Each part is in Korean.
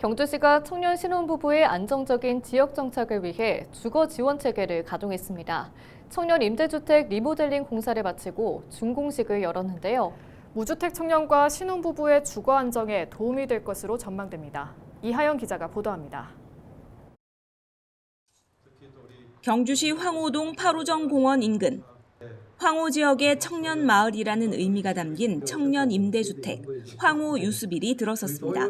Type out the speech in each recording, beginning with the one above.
경주시가 청년 신혼부부의 안정적인 지역 정착을 위해 주거 지원 체계를 가동했습니다. 청년 임대주택 리모델링 공사를 마치고 준공식을 열었는데요. 무주택 청년과 신혼부부의 주거 안정에 도움이 될 것으로 전망됩니다. 이하영 기자가 보도합니다. 경주시 황호동 파루정 공원 인근 황호 지역의 청년 마을이라는 의미가 담긴 청년 임대주택 황호 유스빌이 들어섰습니다.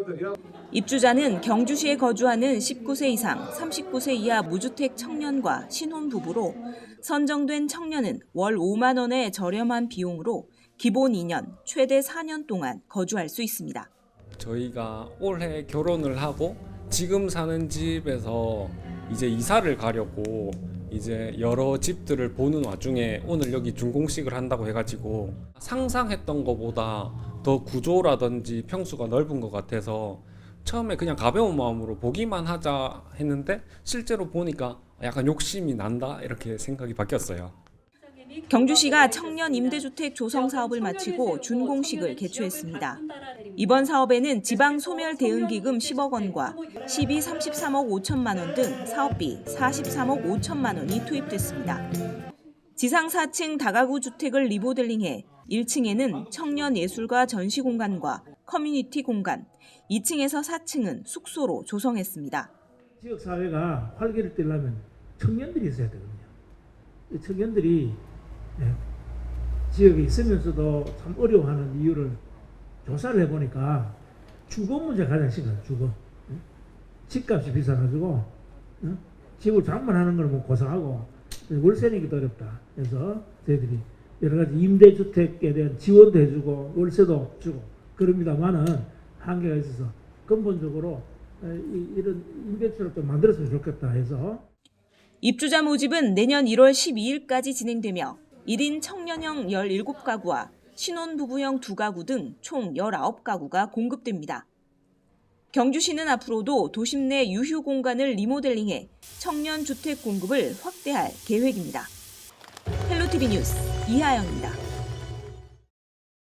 입주자는 경주시에 거주하는 19세 이상 39세 이하 무주택 청년과 신혼 부부로 선정된 청년은 월 5만 원의 저렴한 비용으로 기본 2년, 최대 4년 동안 거주할 수 있습니다. 저희가 올해 결혼을 하고 지금 사는 집에서 이제 이사를 가려고 이제 여러 집들을 보는 와중에 오늘 여기 준공식을 한다고 해가지고 상상했던 것보다 더 구조라든지 평수가 넓은 것 같아서 처음에 그냥 가벼운 마음으로 보기만 하자 했는데 실제로 보니까 약간 욕심이 난다 이렇게 생각이 바뀌었어요. 경주시가 청년 임대주택 조성 사업을 마치고 준공식을 개최했습니다. 이번 사업에는 지방 소멸 대응 기금 10억 원과 시비 33억 5천만 원 등 사업비 43억 5천만 원이 투입됐습니다. 지상 4층 다가구 주택을 리모델링해 1층에는 청년 예술가 전시 공간과 커뮤니티 공간, 2층에서 4층은 숙소로 조성했습니다. 지역 사회가 활기를 띠려면 청년들이 있어야 되거든요. 이 청년들이 예, 지역에 있으면서도 참 어려워하는 이유를 조사를 해보니까 주거 문제가 가장 심각해요. 주거. 예? 집값이 비싸가지고 예? 집을 장만하는 걸 뭐 고생하고 월세 내기도 어렵다. 그래서 저희들이 여러 가지 임대주택에 대한 지원도 해주고 월세도 주고 그럽니다만은 한계가 있어서 근본적으로 에, 이- 이런 임대주택을 좀 만들었으면 좋겠다 해서 입주자 모집은 내년 1월 12일까지 진행되며 1인 청년형 17가구와 신혼부부형 2가구 등 총 19가구가 공급됩니다. 경주시는 앞으로도 도심 내 유휴 공간을 리모델링해 청년 주택 공급을 확대할 계획입니다. 헬로티비 뉴스 이하영입니다.